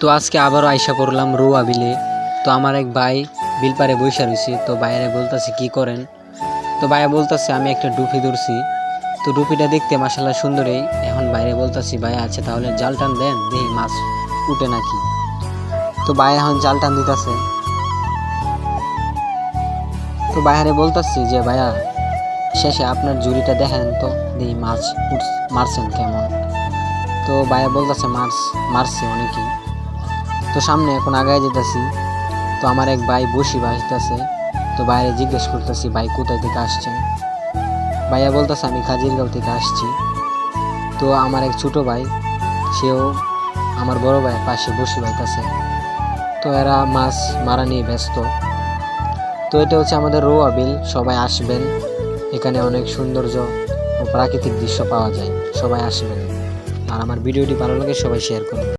তো আজকে আবারও আইসা পড়লাম রুয়া বিলে। তো আমার এক ভাই বিল পারে বৈশা রয়েছে তো বাইরে বলতেছে, কি করেন? তো ভাইয়া বলতেছে, আমি একটা ডুফি ধরছি। তো ডুপিটা দেখতে মাসাল্লাহ সুন্দরই এখন বাইরে বলতেছি ভাই আছে তাহলে জাল টান দেন দেখি মাছ উঠে নাকি? তো ভাই এখন জাল টান দিতেছে। তো বাইরে বলতেছি যে, ভাইয়া, শেষে আপনার জুড়িটা দেখেন তো দেখি মাছ মারছেন কেমন? তো ভাইয়া বলতেছে মাছ মারছে অনেকেই। তো সামনে এখন আগায় যেতেছি। তো আমার এক ভাই বসি বাসতেছে। তো বাইরে জিজ্ঞেস করতেছি, ভাই, কোথায় থেকে আসছেন? ভাইয়া বলতেছে, আমি কাজিরগাঁও থেকে আসছি। তো আমার এক ছোট ভাই, সেও আমার বড় ভাইয়ের পাশে বসি বাইতেছে তো এরা মাছ মারা নিয়ে ব্যস্ত। তো এটা হচ্ছে আমাদের রোয়া বিল, সবাই আসবেন। এখানে অনেক সৌন্দর্য ও প্রাকৃতিক দৃশ্য পাওয়া যায়, সবাই আসবেন। আর আমার ভিডিওটি ভালো লাগে, সবাই শেয়ার করুন।